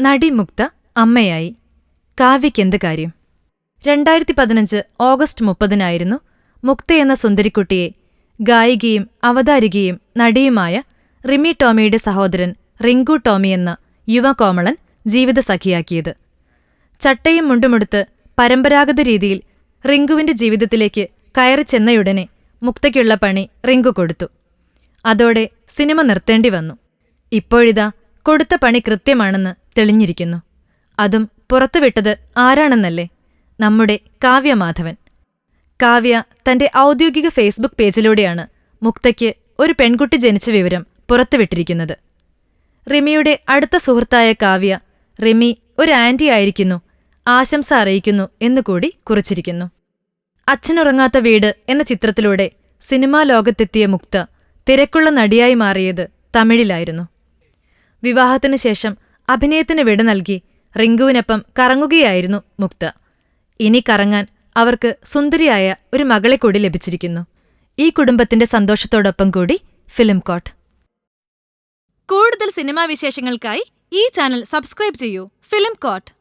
നടി മുക്ത അമ്മയായി കാവ്യക്കെന്ത് കാര്യം? രണ്ടായിരത്തി പതിനഞ്ച് ഓഗസ്റ്റ് മുപ്പതിനായിരുന്നു മുക്ത എന്ന സുന്ദരിക്കുട്ടിയെ ഗായികയും അവതാരികയും നടിയുമായ റിമി ടോമിയുടെ സഹോദരൻ റിങ്കു ടോമി എന്ന യുവ കോമളൻ ജീവിതസഖിയാക്കിയത്. ചട്ടയും മുണ്ടുമെടുത്ത് പരമ്പരാഗത രീതിയിൽ റിങ്കുവിന്റെ ജീവിതത്തിലേക്ക് കയറി ചെന്നയുടനെ മുക്തയ്ക്കുള്ള പണി റിങ്കു കൊടുത്തു. അതോടെ സിനിമ നിർത്തേണ്ടി വന്നു. ഇപ്പോഴിതാ കൊടുത്ത പണി കൃത്യമാണെന്ന് തെളിഞ്ഞിരിക്കുന്നു. അതും പുറത്തുവിട്ടത് ആരാണെന്നല്ലേ? നമ്മുടെ കാവ്യമാധവൻ. കാവ്യ തന്റെ ഔദ്യോഗിക ഫേസ്ബുക്ക് പേജിലൂടെയാണ് മുക്തയ്ക്ക് ഒരു പെൺകുട്ടി ജനിച്ച വിവരം പുറത്തുവിട്ടിരിക്കുന്നത്. റിമിയുടെ അടുത്ത സുഹൃത്തായ കാവ്യ റിമി ഒരു ആന്റി ആയിരിക്കുന്നു ആശംസ അറിയിക്കുന്നു എന്നുകൂടി കുറിച്ചിരിക്കുന്നു. അച്ഛനുറങ്ങാത്ത വീട് എന്ന ചിത്രത്തിലൂടെ സിനിമാ ലോകത്തെത്തിയ മുക്ത തിരക്കുള്ള നടിയായി മാറിയത് തമിഴിലായിരുന്നു. വിവാഹത്തിനു ശേഷം അഭിനയത്തിന് വിട നൽകി റിങ്കുവിനൊപ്പം കറങ്ങുകയായിരുന്നു മുക്ത. ഇനി കറങ്ങാൻ അവർക്ക് സുന്ദരിയായ ഒരു മകളെ കൂടി ലഭിച്ചിരിക്കുന്നു. ഈ കുടുംബത്തിന്റെ സന്തോഷത്തോടൊപ്പം കൂടി ഫിലിം കോട്ട്. കൂടുതൽ സിനിമാ വിശേഷങ്ങൾക്കായി ഈ ചാനൽ സബ്സ്ക്രൈബ് ചെയ്യൂ ഫിലിം കോട്ട്.